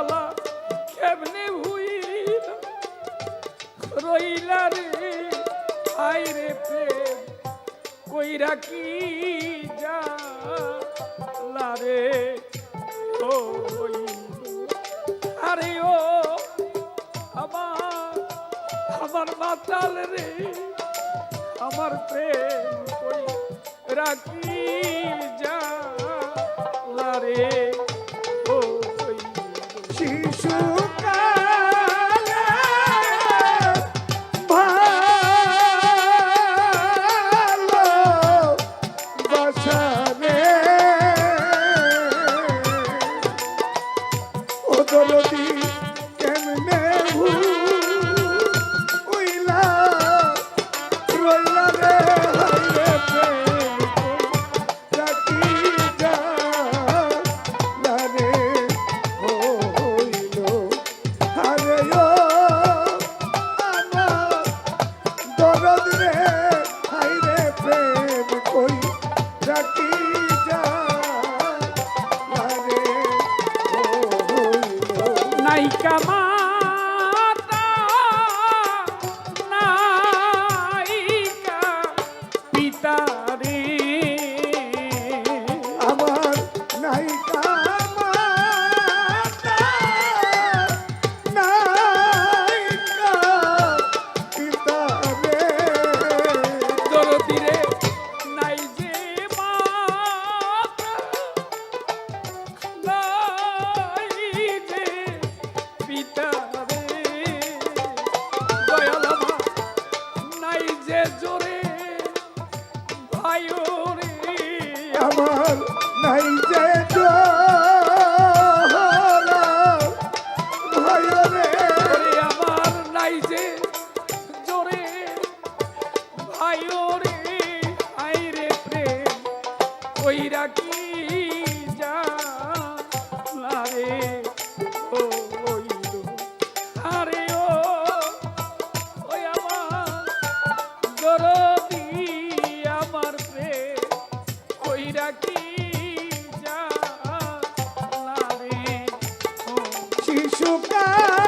বালা কেমনে হইল রইলা রে আই রে প্রেম, কইরা কি জালা রে? ও আরে ও, আমার আমার মাতাল রে, আমার প্রেম কই রাখি যা রে? vai mãe. জোরে ভাইরে আমার নাই যে ভাইরে আমার নাই যে জোরে। ভাইরে কি te chupar.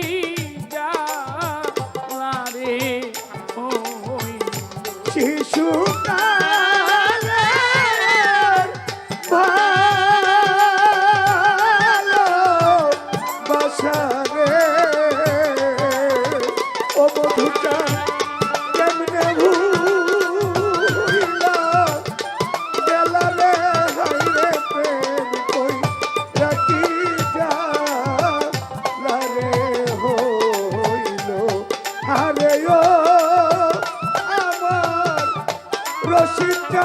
ti.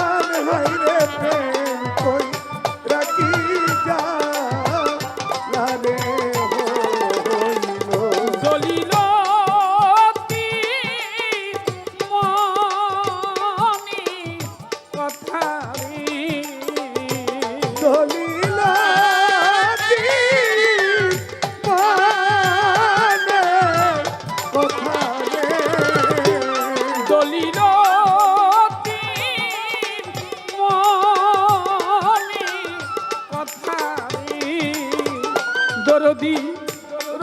প্রাণ হইরে প্রেম করি।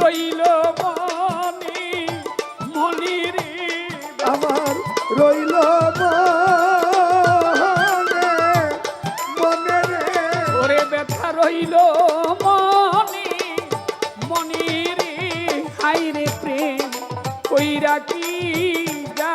রইল মনি মনি রে আমার রইল মনে মনে রে। ওরে ব্যথা রইল মনি মনি রে। হাই রে প্রেম কইরা কি যা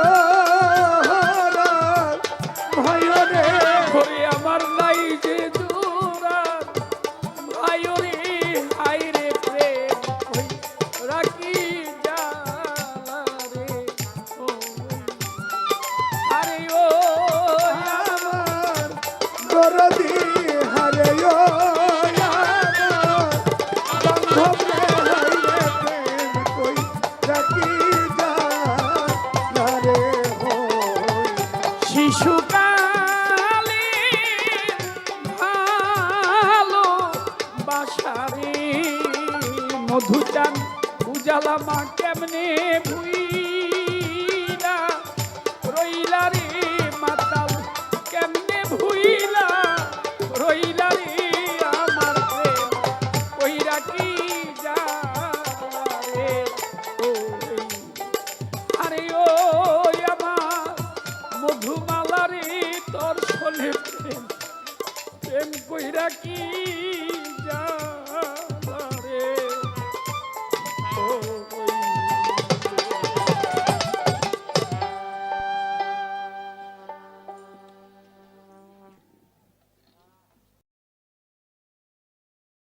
শালা মা কেমনে ভুইলা? রইলা রে মাতাল, কেমনে ভুইলা? রইলা রে আমার কইরা কি আরে ও আমার মধুমালা রে, তোর শোলে প্রেম প্রেম কইরা কি যা